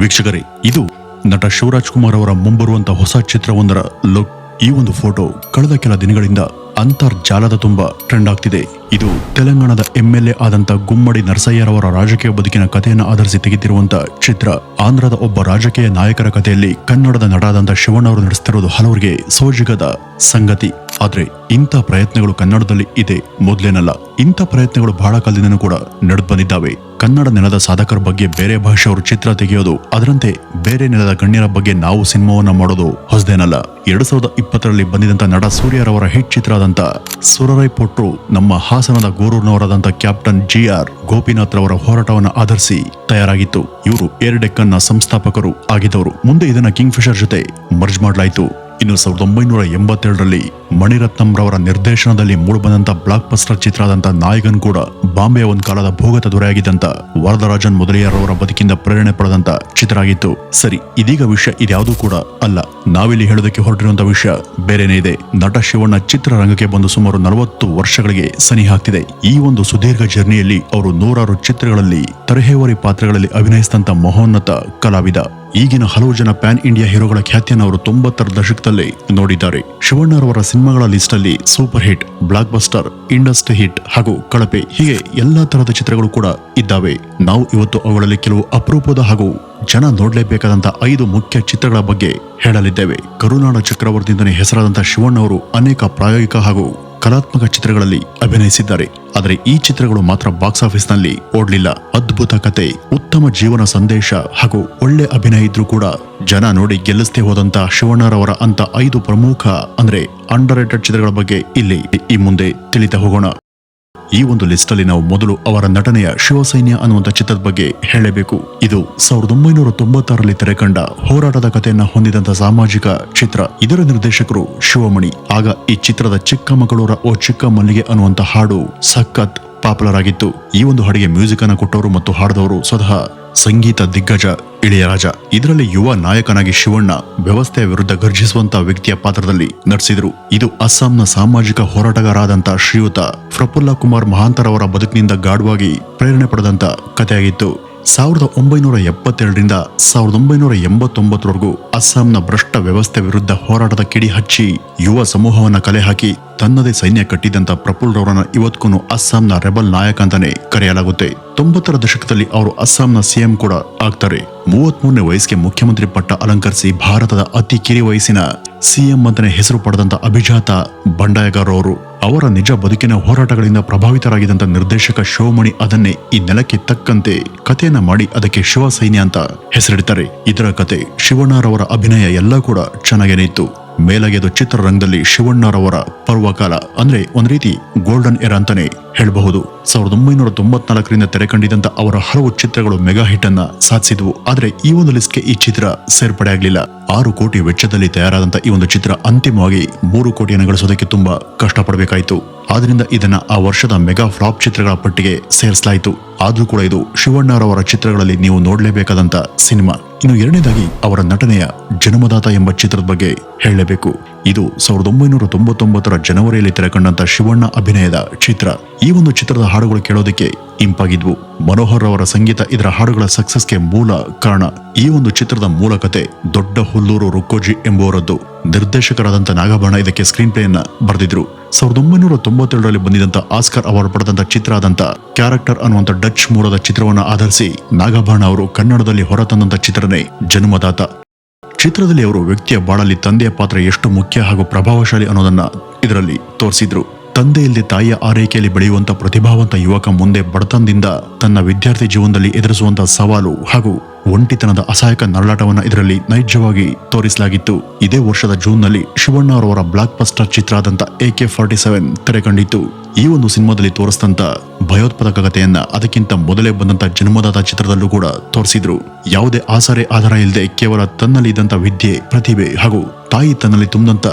ವೀಕ್ಷಕರೇ, ಇದು ನಟ ಶಿವರಾಜ್ ಕುಮಾರ್ ಅವರ ಮುಂಬರುವಂತಹ ಹೊಸ ಚಿತ್ರವೊಂದರ ಲುಕ್ ಈ ಒಂದು ಫೋಟೋ ಕಳೆದ ಕೆಲ ದಿನಗಳಿಂದ ಅಂತರ್ಜಾಲದ ತುಂಬಾ ಟ್ರೆಂಡ್ ಆಗ್ತಿದೆ. ಇದು ತೆಲಂಗಾಣದ ಎಂಎಲ್ಎ ಆದಂತ ಗುಮ್ಮಡಿ ನರಸಯ್ಯರವರ ರಾಜಕೀಯ ಬದುಕಿನ ಕಥೆಯನ್ನು ಆಧರಿಸಿ ತೆಗೆದಿರುವಂತಹ ಚಿತ್ರ. ಆಂಧ್ರದ ಒಬ್ಬ ರಾಜಕೀಯ ನಾಯಕರ ಕಥೆಯಲ್ಲಿ ಕನ್ನಡದ ನಟ ಶಿವಣ್ಣ ಅವರು ನಡೆಸ್ತಿರೋದು ಹಲವರಿಗೆ ಸೋಜಿಗದ ಸಂಗತಿ. ಆದರೆ ಇಂಥ ಪ್ರಯತ್ನಗಳು ಕನ್ನಡದಲ್ಲಿ ಇದೆ ಮೊದಲೇನಲ್ಲ. ಇಂಥ ಪ್ರಯತ್ನಗಳು ಬಹಳ ಕಾಲದಿಂದನೂ ಕೂಡ ನಡೆದು ಬಂದಿದ್ದಾವೆ. ಕನ್ನಡ ನೆಲದ ಸಾಧಕರ ಬಗ್ಗೆ ಬೇರೆ ಭಾಷೆಯವರು ಚಿತ್ರ ತೆಗೆಯೋದು, ಅದರಂತೆ ಬೇರೆ ನೆಲದ ಗಣ್ಯರ ಬಗ್ಗೆ ನಾವು ಸಿನಿಮಾವನ್ನ ಮಾಡೋದು ಹೊಸದೇನಲ್ಲ. ಎರಡ್ ಸಾವಿರದ ಇಪ್ಪತ್ತರಲ್ಲಿ ಬಂದಿದಂತ ನಟ ಸೂರ್ಯರವರ ಹಿಟ್ ಚಿತ್ರ ಆದಂತ ಸುರರೈ ಪೊಟ್ರು ನಮ್ಮ ಹಾಸನದ ಗೋರೂರ್ನವರಾದಂಥ ಕ್ಯಾಪ್ಟನ್ ಜಿ ಆರ್ ಗೋಪಿನಾಥ್ ರವರ ಹೋರಾಟವನ್ನು ಆಧರಿಸಿ ತಯಾರಾಗಿತ್ತು. ಇವರು ಏರ್ ಡೆಕ್ಕನ್ನ ಸಂಸ್ಥಾಪಕರು ಆಗಿದ್ದವರು. ಮುಂದೆ ಇದನ್ನ ಕಿಂಗ್ ಫಿಶರ್ ಜೊತೆ ಮರ್ಜ್ ಮಾಡಲಾಯಿತು. ಇನ್ನು ಸಾವಿರದ ಒಂಬೈನೂರ ಎಂಬತ್ತೆರಡರಲ್ಲಿ ಮಣಿರತ್ನಂ ರವರ ನಿರ್ದೇಶನದಲ್ಲಿ ಮೂಡಿಬಂದಂತ ಬ್ಲಾಕ್ ಬಸ್ಟರ್ ಚಿತ್ರ ಆದಂತ ನಾಯಕನ್ ಕೂಡ ಬಾಂಬೆಯ ಒಂದು ಕಾಲದ ಭೂಗತ ದೊರೆಯಾಗಿದ್ದಂತ ವರದರಾಜನ್ ಮೊದಲಿಯಾರವರ ಬದುಕಿಂದ ಪ್ರೇರಣೆ ಪಡೆದಂತ ಚಿತ್ರ ಆಗಿತ್ತು ಸರಿ, ಇದೀಗ ವಿಷಯ ಇದ್ಯಾವುದೂ ಕೂಡ ಅಲ್ಲ. ನಾವಿಲ್ಲಿ ಹೇಳೋದಕ್ಕೆ ಹೊರಟಿರುವಂತ ವಿಷಯ ಬೇರೆನೇ ಇದೆ. ನಟ ಶಿವಣ್ಣ ಚಿತ್ರರಂಗಕ್ಕೆ ಬಂದು ಸುಮಾರು ನಲವತ್ತು ವರ್ಷಗಳಿಗೆ ಸನಿ ಹಾಕ್ತಿದೆ. ಈ ಒಂದು ಸುದೀರ್ಘ ಜರ್ನಿಯಲ್ಲಿ ಅವರು ನೂರಾರು ಚಿತ್ರಗಳಲ್ಲಿ ತರಹೇವರಿ ಪಾತ್ರಗಳಲ್ಲಿ ಅಭಿನಯಿಸಿದಂತ ಮಹೋನ್ನತ ಕಲಾವಿದ. ಈಗಿನ ಹಲವು ಜನ ಪ್ಯಾನ್ ಇಂಡಿಯಾ ಹೀರೋಗಳ ಖ್ಯಾತಿಯನ್ನು ಅವರು ತೊಂಬತ್ತರ ದಶಕದಲ್ಲಿ ನೋಡಿದ್ದಾರೆ. ಶಿವಣ್ಣರವರ ಸಿನಿಮಾಗಳ ಲಿಸ್ಟ್ ಅಲ್ಲಿ super hit blockbuster industry hit ಹಾಗೂ ಕಳಪೆ ಹೀಗೆ ಎಲ್ಲಾ ತರಹದ ಚಿತ್ರಗಳು ಕೂಡ ಇದ್ದಾವೆ. ನಾವು ಇವತ್ತು ಅವುಗಳಲ್ಲಿ ಕೆಲವು ಅಪರೂಪದ ಹಾಗೂ ಜನ ನೋಡಲೇಬೇಕಾದಂತಹ ಐದು ಮುಖ್ಯ ಚಿತ್ರಗಳ ಬಗ್ಗೆ ಹೇಳಲಿದ್ದೇವೆ. ಕರುನಾಡ ಚಕ್ರವರ್ತಿಯಿಂದನೇ ಹೆಸರಾದಂತಹ ಶಿವಣ್ಣ ಅವರು ಅನೇಕ ಪ್ರಾಯೋಗಿಕ ಹಾಗೂ ಕಲಾತ್ಮಕ ಚಿತ್ರಗಳಲ್ಲಿ ಅಭಿನಯಿಸಿದ್ದಾರೆ. ಆದರೆ ಈ ಚಿತ್ರಗಳು ಮಾತ್ರ ಬಾಕ್ಸ್ ಆಫೀಸ್ನಲ್ಲಿ ಓಡಲಿಲ್ಲ. ಅದ್ಭುತ ಕತೆ, ಉತ್ತಮ ಜೀವನ ಸಂದೇಶ ಹಾಗೂ ಒಳ್ಳೆ ಅಭಿನಯ ಇದ್ರೂ ಕೂಡ ಜನ ನೋಡಿ ಗೆಲ್ಲಿಸದೆ ಹೋದಂತ ಶಿವಣ್ಣರವರ ಅಂತ ಐದು ಪ್ರಮುಖ, ಅಂದ್ರೆ ಅಂಡರ್ ಚಿತ್ರಗಳ ಬಗ್ಗೆ ಇಲ್ಲಿ ಈ ಮುಂದೆ ತಿಳಿತಾ ಹೋಗೋಣ. ಈ ಒಂದು ಲಿಸ್ಟ್ ಅಲ್ಲಿ ನಾವು ಮೊದಲು ಅವರ ನಟನೆಯ ಶಿವಸೈನ್ಯ ಅನ್ನುವಂಥ ಚಿತ್ರದ ಬಗ್ಗೆ ಹೇಳಬೇಕು. ಇದು ಸಾವಿರದ ಒಂಬೈನೂರ ತೊಂಬತ್ತಾರರಲ್ಲಿ ತೆರೆಕಂಡ ಹೋರಾಟದ ಕಥೆಯನ್ನ ಹೊಂದಿದಂತ ಸಾಮಾಜಿಕ ಚಿತ್ರ. ಇದರ ನಿರ್ದೇಶಕರು ಶಿವಮಣಿ. ಆಗ ಈ ಚಿತ್ರದ ಚಿಕ್ಕಮಗಳೂರ ಓ ಚಿಕ್ಕ ಮಲ್ಲಿಗೆ ಅನ್ನುವಂತ ಹಾಡು ಸಖತ್ ಪಾಪ್ಯುಲರ್ ಆಗಿತ್ತು ಈ ಒಂದು ಹಾಡಿಗೆ ಮ್ಯೂಸಿಕ್ ಅನ್ನ ಕೊಟ್ಟವರು ಮತ್ತು ಹಾಡಿದವರು ಸ್ವತಃ ಸಂಗೀತ ದಿಗ್ಗಜ ಇಳೆಯರಾಜ ಇದರಲ್ಲಿ ಯುವ ನಾಯಕನಾಗಿ ಶಿವಣ್ಣ ವ್ಯವಸ್ಥೆಯ ವಿರುದ್ಧ ಗರ್ಜಿಸುವಂತ ವ್ಯಕ್ತಿಯ ಪಾತ್ರದಲ್ಲಿ ನಟಿಸಿದರು. ಇದು ಅಸ್ಸಾಂನ ಸಾಮಾಜಿಕ ಹೋರಾಟಗಾರಾದಂಥ ಶ್ರೀಯುತ ಪ್ರಫುಲ್ಲ ಕುಮಾರ್ ಮಹಾಂತರವರ ಬದುಕಿನಿಂದ ಗಾಢವಾಗಿ ಪ್ರೇರಣೆ ಪಡೆದಂತ ಕಥೆಯಾಗಿತ್ತು. ಸಾವಿರದ ಒಂಬೈನೂರ ಎಪ್ಪತ್ತೆರಡರಿಂದ ಸಾವಿರದ ಒಂಬೈನೂರ ಎಂಬತ್ತೊಂಬತ್ತರವರೆಗೂ ಅಸ್ಸಾಂನ ಭ್ರಷ್ಟ ವ್ಯವಸ್ಥೆ ವಿರುದ್ಧ ಹೋರಾಟದ ಕಿಡಿ ಹಚ್ಚಿ ಯುವ ಸಮೂಹವನ್ನು ಕಲೆ ಹಾಕಿ ತನ್ನದೇ ಸೈನ್ಯ ಕಟ್ಟಿದಂತ ಪ್ರಫುಲ್ ರವರನ್ನ ಇವತ್ಗೂ ಅಸ್ಸಾಂನ ರೆಬಲ್ ನಾಯಕ ಅಂತಾನೆ ಕರೆಯಲಾಗುತ್ತೆ. ತೊಂಬತ್ತರ ದಶಕದಲ್ಲಿ ಅವರು ಅಸ್ಸಾಂನ ಸಿಎಂ ಕೂಡ ಆಗ್ತಾರೆ. ಮೂವತ್ಮೂರನೇ ವಯಸ್ಸಿಗೆ ಮುಖ್ಯಮಂತ್ರಿ ಪಟ್ಟ ಅಲಂಕರಿಸಿ ಭಾರತದ ಅತಿ ಕಿರಿ ವಯಸ್ಸಿನ ಸಿಎಂ ಅಂತಾನೆ ಹೆಸರು ಪಡೆದಂತ ಅಭಿಜಾತ ಬಂಡಾಯಗಾರ ಅವರು ನಿಜ ಬದುಕಿನ ಹೋರಾಟಗಳಿಂದ ಪ್ರಭಾವಿತರಾಗಿದ್ದಂಥ ನಿರ್ದೇಶಕ ಶಿವಮಣಿ ಅದನ್ನೇ ಈ ನೆಲಕ್ಕೆ ತಕ್ಕಂತೆ ಕಥೆಯನ್ನ ಮಾಡಿ ಅದಕ್ಕೆ ಶಿವಸೈನ್ಯ ಅಂತ ಹೆಸರಿಡ್ತಾರೆ. ಇದರ ಕತೆ ಶಿವಣ್ಣರವರ ಅಭಿನಯ ಎಲ್ಲ ಕೂಡ ಚೆನ್ನಾಗೇನೆ ಇತ್ತು. ಮೇಲಗೆದು ಚಿತ್ರರಂಗದಲ್ಲಿ ಶಿವಣ್ಣರವರ ಪರ್ವಕಾಲ, ಅಂದ್ರೆ ಒಂದ್ ರೀತಿ ಗೋಲ್ಡನ್ ಎರ ಅಂತಾನೆ ಹೇಳಬಹುದು. ಸಾವಿರದ ಒಂಬೈನೂರ ತೊಂಬತ್ನಾಲ್ಕರಿಂದ ತೆರೆ ಕಂಡಿದಂತ ಅವರ ಹಲವು ಚಿತ್ರಗಳು ಮೆಗಾ ಹಿಟ್ ಅನ್ನ ಸಾಧಿಸಿದ್ವು. ಆದ್ರೆ ಈ ಒಂದು ಲಿಸ್ಟ್ಗೆ ಈ ಚಿತ್ರ ಸೇರ್ಪಡೆ ಆಗಲಿಲ್ಲ. ಆರು ಕೋಟಿ ವೆಚ್ಚದಲ್ಲಿ ತಯಾರಾದಂತ ಈ ಒಂದು ಚಿತ್ರ ಅಂತಿಮವಾಗಿ ಮೂರು ಕೋಟಿಯನ್ನು ಗಳಿಸೋದಕ್ಕೆ ತುಂಬಾ ಕಷ್ಟಪಡಬೇಕಾಯಿತು. ಆದ್ರಿಂದ ಇದನ್ನ ಆ ವರ್ಷದ ಮೆಗಾ ಫ್ಲಾಪ್ ಚಿತ್ರಗಳ ಪಟ್ಟಿಗೆ ಸೇರಿಸಲಾಯಿತು. ಆದ್ರೂ ಕೂಡ ಇದು ಶಿವಣ್ಣರವರ ಚಿತ್ರಗಳಲ್ಲಿ ನೀವು ನೋಡಲೇಬೇಕಾದಂತ ಸಿನಿಮಾ. ಇನ್ನು ಎರಡನೇದಾಗಿ ಅವರ ನಟನೆಯ ಜನ್ಮದಾತ ಎಂಬ ಚಿತ್ರದ ಬಗ್ಗೆ ಹೇಳಲೇಬೇಕು ಇದು ಸಾವಿರದ ಒಂಬೈನೂರ ತೊಂಬತ್ತೊಂಬತ್ತರ ಜನವರಿಯಲ್ಲಿ ತೆರೆಕಂಡಂತ ಶಿವಣ್ಣ ಅಭಿನಯದ ಚಿತ್ರ. ಈ ಒಂದು ಚಿತ್ರದ ಹಾಡುಗಳು ಕೇಳೋದಕ್ಕೆ ಇಂಪಾಗಿದ್ವು. ಮನೋಹರ್ ಅವರ ಸಂಗೀತ ಇದರ ಹಾಡುಗಳ ಸಕ್ಸಸ್ಗೆ ಮೂಲ ಕಾರಣ ಈ ಒಂದು ಚಿತ್ರದ ಮೂಲಕತೆ ದೊಡ್ಡ ಹುಲ್ಲೂರು ರುಕ್ಕೋಜಿ ಎಂಬುವರದ್ದು. ನಿರ್ದೇಶಕರಾದಂತ ನಾಗಭರಣ ಇದಕ್ಕೆ ಸ್ಕ್ರೀನ್ ಪ್ಲೇಯನ್ನು ಬರೆದಿದ್ರು. ಸಾವಿರದ ಒಂಬೈನೂರ ತೊಂಬತ್ತೆರಡರಲ್ಲಿ ಬಂದಿದ್ದಂಥ ಆಸ್ಕರ್ ಅವಾರ್ಡ್ ಪಡೆದಂಥ ಚಿತ್ರ ಆದಂತ ಕ್ಯಾರೆಕ್ಟರ್ ಅನ್ನುವಂತ ಡಚ್ ಮೂಲದ ಚಿತ್ರವನ್ನ ಆಧರಿಸಿ ನಾಗಭರಣ ಅವರು ಕನ್ನಡದಲ್ಲಿ ಹೊರತಂದಂತ ಚಿತ್ರನೇ ಜನ್ಮದಾತ. ಚಿತ್ರದಲ್ಲಿ ಅವರು ವ್ಯಕ್ತಿಯ ಬಾಳಲ್ಲಿ ತಂದೆಯ ಪಾತ್ರ ಎಷ್ಟು ಮುಖ್ಯ ಹಾಗೂ ಪ್ರಭಾವಶಾಲಿ ಅನ್ನೋದನ್ನ ಇದರಲ್ಲಿ ತೋರಿಸಿದ್ರು. ತಂದೆ ಇಲ್ಲದೆ ತಾಯಿಯ ಆರೈಕೆಯಲ್ಲಿ ಬೆಳೆಯುವಂತ ಪ್ರತಿಭಾವಂತ ಯುವಕ ಮುಂದೆ ಬಡತನದಿಂದ ತನ್ನ ವಿದ್ಯಾರ್ಥಿ ಜೀವನದಲ್ಲಿ ಎದುರಿಸುವಂತಹ ಸವಾಲು ಹಾಗೂ ಒಂಟಿತನದ ಅಸಹಾಯಕ ನರಳಾಟವನ್ನು ಇದರಲ್ಲಿ ನೈಜವಾಗಿ ತೋರಿಸಲಾಗಿತ್ತು. ಇದೇ ವರ್ಷದ ಜೂನ್ನಲ್ಲಿ ಶಿವಣ್ಣ ಅವರವರ ಬ್ಲಾಕ್ ಬಸ್ಟರ್ ಚಿತ್ರ ಆದಂತ ಎ ಕೆ ಫಾರ್ಟಿ ಸೆವೆನ್ ತೆರೆ ಕಂಡಿತ್ತು ಈ ಒಂದು ಸಿನಿಮಾದಲ್ಲಿ ತೋರಿಸಿದಂತ ಭಯೋತ್ಪಾದಕ ಕಥೆಯನ್ನ ಅದಕ್ಕಿಂತ ಮೊದಲೇ ಬಂದಂತ ಜನ್ಮದಾತ ಚಿತ್ರದಲ್ಲೂ ಕೂಡ ತೋರಿಸಿದ್ರು. ಯಾವುದೇ ಆಸರೆ ಆಧಾರ ಇಲ್ಲದೆ ಕೇವಲ ತನ್ನಲ್ಲಿ ಇದ್ದಂತ ವಿದ್ಯೆ, ಪ್ರತಿಭೆ ಹಾಗೂ ತಾಯಿ ತನ್ನಲ್ಲಿ ತುಂಬಿದಂತ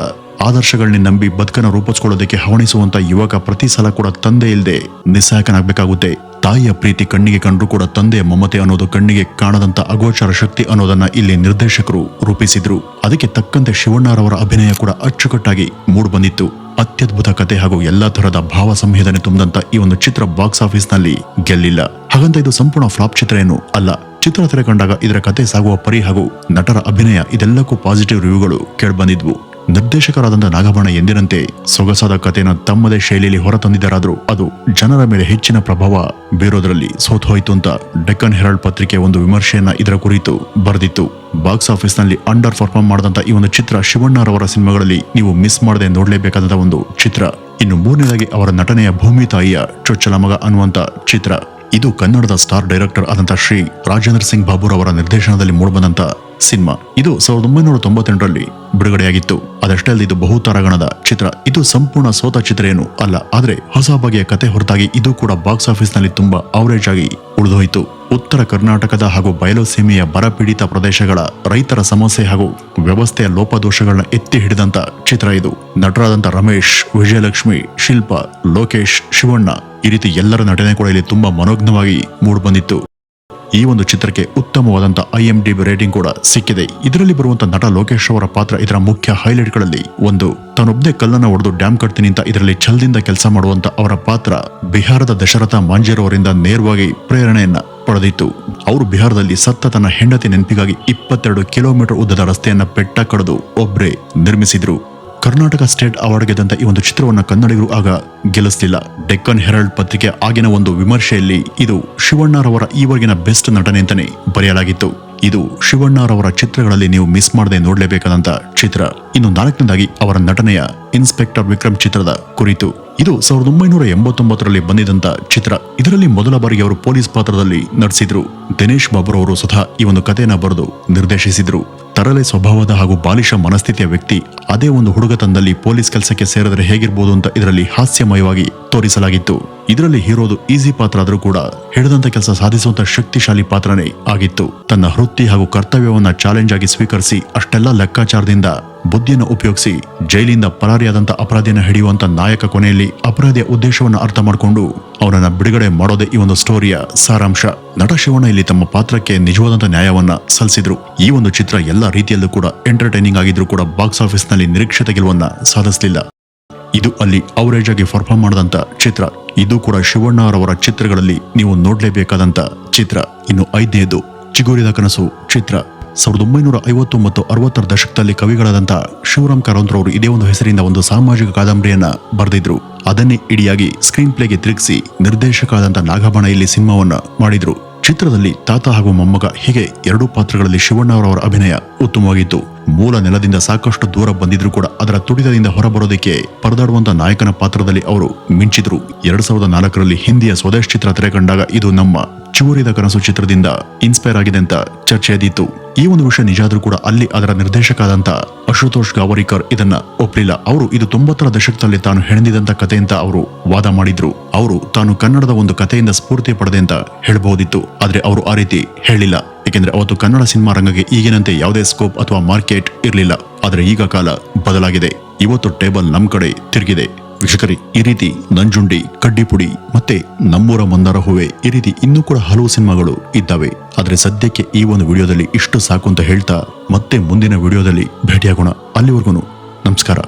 ಆದರ್ಶಗಳನ್ನೇ ನಂಬಿ ಬದುಕನ್ನು ರೂಪಿಸ್ಕೊಳ್ಳೋದಕ್ಕೆ ಹವಣಿಸುವಂತ ಯುವಕ ಪ್ರತಿ ಸಲ ಕೂಡ ತಂದೆ ಇಲ್ಲದೆ ನಿಸ್ಸಹಾಯಕನಾಗಬೇಕಾಗುತ್ತೆ ತಾಯಿಯ ಪ್ರೀತಿ ಕಣ್ಣಿಗೆ ಕಂಡರೂ ಕೂಡ ತಂದೆಯ ಮಮತೆ ಅನ್ನೋದು ಕಣ್ಣಿಗೆ ಕಾಣದಂತ ಅಗೋಚರ ಶಕ್ತಿ ಅನ್ನೋದನ್ನ ಇಲ್ಲಿ ನಿರ್ದೇಶಕರು ರೂಪಿಸಿದ್ರು. ಅದಕ್ಕೆ ತಕ್ಕಂತೆ ಶಿವಣ್ಣರವರ ಅಭಿನಯ ಕೂಡ ಅಚ್ಚುಕಟ್ಟಾಗಿ ಮೂಡ್ಬಂದಿತ್ತು. ಅತ್ಯದ್ಭುತ ಕತೆ ಹಾಗೂ ಎಲ್ಲಾ ತರಹದ ಭಾವ ಸಂವೇದನೆ ತುಂಬಿದಂತ ಈ ಒಂದು ಚಿತ್ರ ಬಾಕ್ಸ್ ಆಫೀಸ್ನಲ್ಲಿ ಗೆಲ್ಲಿಲ್ಲ. ಹಾಗಂತ ಇದು ಸಂಪೂರ್ಣ ಫ್ಲಾಪ್ ಚಿತ್ರ ಏನು ಅಲ್ಲ. ಚಿತ್ರ ತೆರೆ ಕಂಡಾಗ ಇದರ ಕತೆ ಸಾಗುವ ಪರಿ ಹಾಗೂ ನಟರ ಅಭಿನಯ ಇದೆಲ್ಲಕ್ಕೂ ಪಾಸಿಟಿವ್ ರಿವ್ಯೂಗಳು ಕೇಳಿಬಂದಿದ್ವು. ನಿರ್ದೇಶಕರಾದಂಥ ನಾಗಭಣ ಎಂದಿನಂತೆ ಸೊಗಸಾದ ಕಥೆಯನ್ನು ತಮ್ಮದೇ ಶೈಲಿಯಲ್ಲಿ ಹೊರತಂದಿದ್ದರಾದರೂ ಅದು ಜನರ ಮೇಲೆ ಹೆಚ್ಚಿನ ಪ್ರಭಾವ ಬೀರೋದರಲ್ಲಿ ಸೋತ್ ಹೋಯಿತು ಅಂತ ಡೆಕ್ಕನ್ ಹೆರಾಲ್ಡ್ ಪತ್ರಿಕೆ ಒಂದು ವಿಮರ್ಶೆಯನ್ನ ಇದರ ಕುರಿತು ಬರೆದಿತ್ತು. ಬಾಕ್ಸ್ ಆಫೀಸ್ನಲ್ಲಿ ಅಂಡರ್ ಪರ್ಫಾರ್ಮ್ ಮಾಡಿದಂಥ ಈ ಒಂದು ಚಿತ್ರ ಶಿವಣ್ಣರವರ ಸಿನಿಮಾಗಳಲ್ಲಿ ನೀವು ಮಿಸ್ ಮಾಡದೆ ನೋಡಲೇಬೇಕಾದಂಥ ಒಂದು ಚಿತ್ರ. ಇನ್ನು ಮೂರನೇದಾಗಿ ಅವರ ನಟನೆಯ ಭೂಮಿ ತಾಯಿಯ ಚೊಚ್ಚಲ ಮಗ ಅನ್ನುವಂಥ ಚಿತ್ರ. ಇದು ಕನ್ನಡದ ಸ್ಟಾರ್ ಡೈರೆಕ್ಟರ್ ಆದಂಥ ಶ್ರೀ ರಾಜೇಂದ್ರ ಸಿಂಗ್ ಬಾಬುರವರ ನಿರ್ದೇಶನದಲ್ಲಿ ಮೂಡಿಬಂದಂತ ಸಿನಿಮಾ. ಇದು ಸಾವಿರದ ಒಂಬೈನೂರ ತೊಂಬತ್ತೆಂಟರಲ್ಲಿ ಬಿಡುಗಡೆಯಾಗಿತ್ತು. ಅದಷ್ಟೇ ಅಲ್ಲದೆ ಇದು ಬಹುತಾರಗಣದ ಚಿತ್ರ. ಇದು ಸಂಪೂರ್ಣ ಸೋತ ಚಿತ್ರ ಏನು ಅಲ್ಲ. ಆದರೆ ಹೊಸ ಬಗೆಯ ಕತೆ ಹೊರತಾಗಿ ಇದು ಕೂಡ ಬಾಕ್ಸ್ ಆಫೀಸ್ನಲ್ಲಿ ತುಂಬಾ ಅವರೇಜ್ ಆಗಿ ಉಳಿದೋಯಿತು. ಉತ್ತರ ಕರ್ನಾಟಕದ ಹಾಗೂ ಬಯಲುಸೀಮೆಯ ಬರಪೀಡಿತ ಪ್ರದೇಶಗಳ ರೈತರ ಸಮಸ್ಯೆ ಹಾಗೂ ವ್ಯವಸ್ಥೆಯ ಲೋಪದೋಷಗಳನ್ನ ಎತ್ತಿ ಹಿಡಿದಂತ ಚಿತ್ರ ಇದು. ನಟರಾದಂತ ರಮೇಶ್, ವಿಜಯಲಕ್ಷ್ಮಿ, ಶಿಲ್ಪ, ಲೋಕೇಶ್, ಶಿವಣ್ಣ ಈ ರೀತಿ ಎಲ್ಲರ ನಟನೆ ಕೂಡ ಇಲ್ಲಿ ತುಂಬಾ ಮನೋಜ್ಞವಾಗಿ ಮೂಡಿಬಂದಿತ್ತು ಈ ಒಂದು ಚಿತ್ರಕ್ಕೆ ಉತ್ತಮವಾದಂತ ಐ ಎಂ ಡಿ ರೇಟಿಂಗ್ ಕೂಡ ಸಿಕ್ಕಿದೆ. ಇದರಲ್ಲಿ ಬರುವಂತಹ ನಟ ಲೋಕೇಶ್ ಅವರ ಪಾತ್ರ ಇದರ ಮುಖ್ಯ ಹೈಲೈಟ್ಗಳಲ್ಲಿ ಒಂದು. ತಾನೊಬ್ಬನೇ ಕಲ್ಲನ್ನು ಹೊಡೆದು ಡ್ಯಾಮ್ ಕಟ್ತೀನಿ ಅಂತ ಇದರಲ್ಲಿ ಛಲದಿಂದ ಕೆಲಸ ಮಾಡುವಂತ ಅವರ ಪಾತ್ರ ಬಿಹಾರದ ದಶರಥ ಮಾಂಜೇರ್ ಅವರಿಂದ ನೇರವಾಗಿ ಪ್ರೇರಣೆಯನ್ನ ಪಡೆದಿತ್ತು. ಅವರು ಬಿಹಾರದಲ್ಲಿ ಸತ್ತ ತನ್ನ ಹೆಂಡತಿ ನೆನಪಿಗಾಗಿ ಇಪ್ಪತ್ತೆರಡು ಕಿಲೋಮೀಟರ್ ಉದ್ದದ ರಸ್ತೆಯನ್ನ ಪೆಟ್ಟ ಕಡಿದು ಒಬ್ರೇ ನಿರ್ಮಿಸಿದ್ರು. ಕರ್ನಾಟಕ ಸ್ಟೇಟ್ ಅವಾರ್ಡ್ ಗೆದ್ದಂತ ಈ ಒಂದು ಚಿತ್ರವನ್ನು ಕನ್ನಡಿಗರು ಆಗ ಗೆಲ್ಲಿಸಲಿಲ್ಲ. ಡೆಕ್ಕನ್ ಹೆರಾಲ್ಡ್ ಪತ್ರಿಕೆ ಆಗಿನ ಒಂದು ವಿಮರ್ಶೆಯಲ್ಲಿ ಇದು ಶಿವಣ್ಣರವರ ಈವರೆಗಿನ ಬೆಸ್ಟ್ ನಟನೆ ಅಂತಾನೆ ಬರೆಯಲಾಗಿತ್ತು. ಇದು ಶಿವಣ್ಣರವರ ಚಿತ್ರಗಳಲ್ಲಿ ನೀವು ಮಿಸ್ ಮಾಡದೆ ನೋಡಲೇಬೇಕಾದಂತ ಚಿತ್ರ. ಇನ್ನು ನಾಲ್ಕನೇದಾಗಿ ಅವರ ನಟನೆಯ ಇನ್ಸ್ಪೆಕ್ಟರ್ ವಿಕ್ರಮ್ ಚಿತ್ರದ ಕುರಿತು. ಇದು ಸಾವಿರದ ಒಂಬೈನೂರ ಎಂಬತ್ತೊಂಬತ್ತರಲ್ಲಿ ಬಂದಿದ್ದಂತ ಚಿತ್ರ. ಇದರಲ್ಲಿ ಮೊದಲ ಬಾರಿಗೆ ಅವರು ಪೊಲೀಸ್ ಪಾತ್ರದಲ್ಲಿ ನಟಿಸಿದ್ರು. ದಿನೇಶ್ ಬಾಬುರವರು ಸ್ವತಃ ಈ ಒಂದು ಕಥೆಯನ್ನು ಬರೆದು ನಿರ್ದೇಶಿಸಿದ್ರು. ತರಲೆ ಸ್ವಭಾವದ ಹಾಗೂ ಬಾಲಿಶ ಮನಸ್ಥಿತಿಯ ವ್ಯಕ್ತಿ, ಅದೇ ಒಂದು ಹುಡುಗತನದಲ್ಲಿ ಪೊಲೀಸ್ ಕೆಲಸಕ್ಕೆ ಸೇರಿದರೆ ಹೇಗಿರ್ಬೋದು ಅಂತ ಇದರಲ್ಲಿ ಹಾಸ್ಯಮಯವಾಗಿ ತೋರಿಸಲಾಗಿತ್ತು. ಇದರಲ್ಲಿ ಹೀರೋದು ಈಸಿ ಪಾತ್ರ ಆದರೂ ಕೂಡ ಹಿಡಿದಂತ ಕೆಲಸ ಸಾಧಿಸುವಂತ ಶಕ್ತಿಶಾಲಿ ಪಾತ್ರನೇ ಆಗಿತ್ತು. ತನ್ನ ವೃತ್ತಿ ಹಾಗೂ ಕರ್ತವ್ಯವನ್ನ ಚಾಲೆಂಜ್ ಆಗಿ ಸ್ವೀಕರಿಸಿ ಅಷ್ಟೆಲ್ಲ ಲೆಕ್ಕಾಚಾರದಿಂದ ಬುದ್ಧಿಯನ್ನು ಉಪಯೋಗಿಸಿ ಜೈಲಿಂದ ಪರಾರಿಯಾದಂತ ಅಪರಾಧಿಯನ್ನು ಹಿಡಿಯುವಂತ ನಾಯಕ ಕೊನೆಯಲ್ಲಿ ಅಪರಾಧಿಯ ಉದ್ದೇಶವನ್ನು ಅರ್ಥ ಮಾಡಿಕೊಂಡು ಅವನನ್ನು ಬಿಡುಗಡೆ ಮಾಡೋದೇ ಈ ಒಂದು ಸ್ಟೋರಿಯ ಸಾರಾಂಶ. ನಟ ಶಿವಣ್ಣ ಇಲ್ಲಿ ತಮ್ಮ ಪಾತ್ರಕ್ಕೆ ನಿಜವಾದಂತ ನ್ಯಾಯವನ್ನ ಸಲ್ಲಿಸಿದ್ರು. ಈ ಒಂದು ಚಿತ್ರ ಎಲ್ಲ ರೀತಿಯಲ್ಲೂ ಕೂಡ ಎಂಟರ್ಟೈನಿಂಗ್ ಆಗಿದ್ರು ಕೂಡ ಬಾಕ್ಸ್ ಆಫೀಸ್ನಲ್ಲಿ ನಿರೀಕ್ಷಿತ ಗೆಲುವನ್ನ ಸಾಧಿಸಲಿಲ್ಲ. ಇದು ಅಲ್ಲಿ ಅವರೇಜ್ ಆಗಿ ಪರ್ಫಾರ್ಮ್ ಮಾಡಿದಂಥ ಚಿತ್ರ. ಇದು ಕೂಡ ಶಿವಣ್ಣ ಅವರವರ ಚಿತ್ರಗಳಲ್ಲಿ ನೀವು ನೋಡಲೇಬೇಕಾದಂಥ ಚಿತ್ರ. ಇನ್ನು ಐದನೇದು ಚಿಗುರಿದ ಕನಸು ಚಿತ್ರ. ಸಾವಿರದ ಒಂಬೈನೂರ ಐವತ್ತು ಮತ್ತು ಅರವತ್ತರ ದಶಕದಲ್ಲಿ ಕವಿಗಳಾದಂಥ ಶಿವರಾಮ್ ಕಾರಂತ್ರವರು ಇದೇ ಒಂದು ಹೆಸರಿಂದ ಒಂದು ಸಾಮಾಜಿಕ ಕಾದಂಬರಿಯನ್ನ ಬರೆದಿದ್ರು. ಅದನ್ನೇ ಇಡಿಯಾಗಿ ಸ್ಕ್ರೀನ್ ಪ್ಲೇಗೆ ತಿರುಗಿಸಿ ನಿರ್ದೇಶಕ ಆದಂಥ ಇಲ್ಲಿ ಸಿನಿಮಾವನ್ನ ಮಾಡಿದ್ರು. ಚಿತ್ರದಲ್ಲಿ ತಾತ ಹಾಗೂ ಮೊಮ್ಮಗ ಹೀಗೆ ಎರಡೂ ಪಾತ್ರಗಳಲ್ಲಿ ಶಿವಣ್ಣ ಅವರವರ ಅಭಿನಯ ಉತ್ತಮವಾಗಿತ್ತು. ಮೂಲ ನೆಲದಿಂದ ಸಾಕಷ್ಟು ದೂರ ಬಂದಿದ್ರು ಕೂಡ ಅದರ ತುಡಿತದಿಂದ ಹೊರಬರೋದಕ್ಕೆ ಪರದಾಡುವಂತ ನಾಯಕನ ಪಾತ್ರದಲ್ಲಿ ಅವರು ಮಿಂಚಿದ್ರು. ಎರಡ್ ಸಾವಿರದ ನಾಲ್ಕರಲ್ಲಿ ಹಿಂದಿಯ ಸ್ವದೇಶ್ ಚಿತ್ರ ತೆರೆ ಇದು ನಮ್ಮ ಚೂರಿದ ಕನಸು ಚಿತ್ರದಿಂದ ಇನ್ಸ್ಪೈರ್ ಆಗಿದೆ ಅಂತ ಚರ್ಚೆಯಾದೀತು ಈ ಒಂದು ವಿಷಯ ನಿಜ ಆದ್ರೂ ಕೂಡ ಅಲ್ಲಿ ಅದರ ನಿರ್ದೇಶಕ ಆದಂತ ಅಶುತೋಷ್ ಗಾವರಿಕರ್ ಇದನ್ನ ಒಪ್ಪಲಿಲ್ಲ ಅವರು ಇದು ತೊಂಬತ್ತರ ದಶಕದಲ್ಲಿ ತಾನು ಹೆಣೆದಿದಂತ ಕತೆ ಅಂತ ಅವರು ವಾದ ಮಾಡಿದ್ರು. ಅವರು ತಾನು ಕನ್ನಡದ ಒಂದು ಕಥೆಯಿಂದ ಸ್ಫೂರ್ತಿ ಪಡೆದೆ ಅಂತ ಹೇಳಬಹುದಿತ್ತು. ಆದ್ರೆ ಅವರು ಆ ರೀತಿ ಹೇಳಿಲ್ಲ. ಏಕೆಂದ್ರೆ ಅವತ್ತು ಕನ್ನಡ ಸಿನಿಮಾ ರಂಗಕ್ಕೆ ಈಗಿನಂತೆ ಯಾವುದೇ ಸ್ಕೋಪ್ ಅಥವಾ ಮಾರ್ಕೆಟ್ ಇರಲಿಲ್ಲ. ಆದರೆ ಈಗ ಕಾಲ ಬದಲಾಗಿದೆ. ಇವತ್ತು ಟೇಬಲ್ ನಮ್ ಕಡೆ ತಿರುಗಿದೆ. ವೀಕ್ಷಕರಿ, ಈ ರೀತಿ ನಂಜುಂಡಿ, ಕಡ್ಡಿಪುಡಿ ಮತ್ತೆ ನಮ್ಮೂರ ಮಂದಾರ ಹೂವೆ ಈ ರೀತಿ ಇನ್ನೂ ಕೂಡ ಹಲವು ಸಿನಿಮಾಗಳು ಇದ್ದಾವೆ. ಆದ್ರೆ ಸದ್ಯಕ್ಕೆ ಈ ಒಂದು ವಿಡಿಯೋದಲ್ಲಿ ಇಷ್ಟು ಸಾಕು ಅಂತ ಹೇಳ್ತಾ ಮತ್ತೆ ಮುಂದಿನ ವಿಡಿಯೋದಲ್ಲಿ ಭೇಟಿಯಾಗೋಣ. ಅಲ್ಲಿವರೆಗೂ ನಮಸ್ಕಾರ.